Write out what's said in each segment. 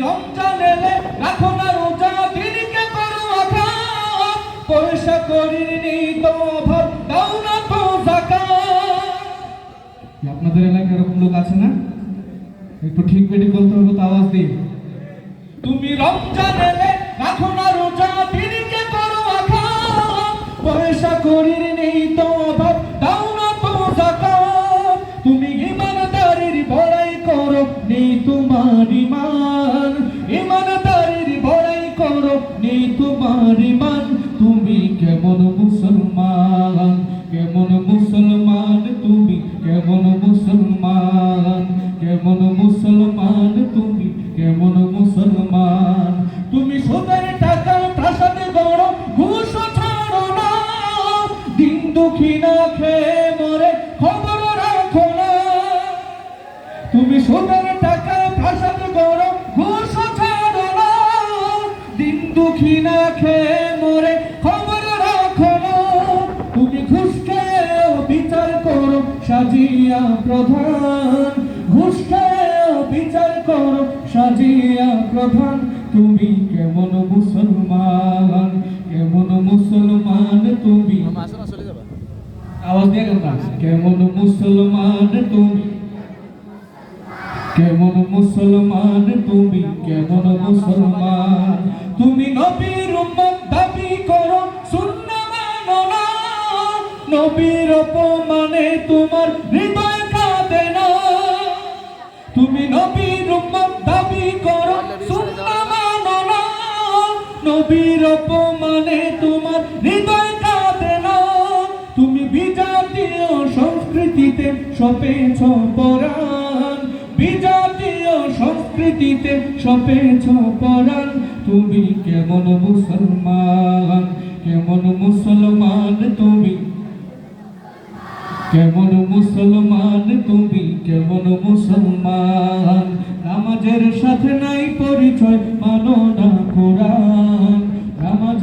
না রোজা দিনকে পয়সা করিনি তো অভাব দাও না তো আপনাদের এলাকায় এরকম লোক আছে না? একটু ঠিক বেটি বলতে হবে তো আওয়াজ দিয়ে তুমি রমজান এলে কেমন মুসলমান কেমন মুসলমান তুমি, কেমন মুসলমান কেমন মুসলমান তুমি, কেমন মুসলমান। তুমি সুদের টাকা, প্রাসাদে গড় ঘুষ ছাড়ো না। দিন দুঃখী না খেয়ে মরে খবর রাখো না। তুমি সুদের টাকা প্রধান ঘুষ বিচার করো সাজিয়া প্রধান। তুমি কেমন মুসলমান কেমন মুসলমান তুমি? আওয়াজ দিয়ে কেমন মুসলমান তুমি? কেমন মুসলমান তুমি? কেমন মুসলমান? তুমি নবীর উম্মত দাবি করো শূন্য মানো না। নবীর অপমানে তোমার নবীর অপমানে তোমার হৃদয় কাঁদে না। তুমি বিজাতীয় সংস্কৃতিতে সপেছ পরাণ। বিজাতীয় সংস্কৃতিতে সপেছ পরাণ। তুমি কেমন মুসলমান? কেমন মুসলমান তুমি? কেমন মুসলমান তুমি? কেমন মুসলমান? নামাজের সাথে নাই পরিচয়, মানো না কোরআন।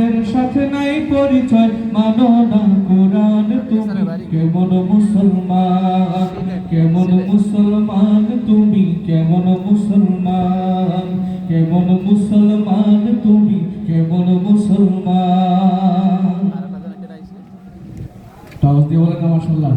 নামাজের সাথে নাই পরিচয়। মানো না কোরআন তুমি। কেমন মুসলমান? কেমন মুসলমান তুমি? কেমন মুসলমান? কেমন মুসলমান তুমি? কেমন মুসলমান? তাও দিয়ে বলেন না মাসাল্লাহ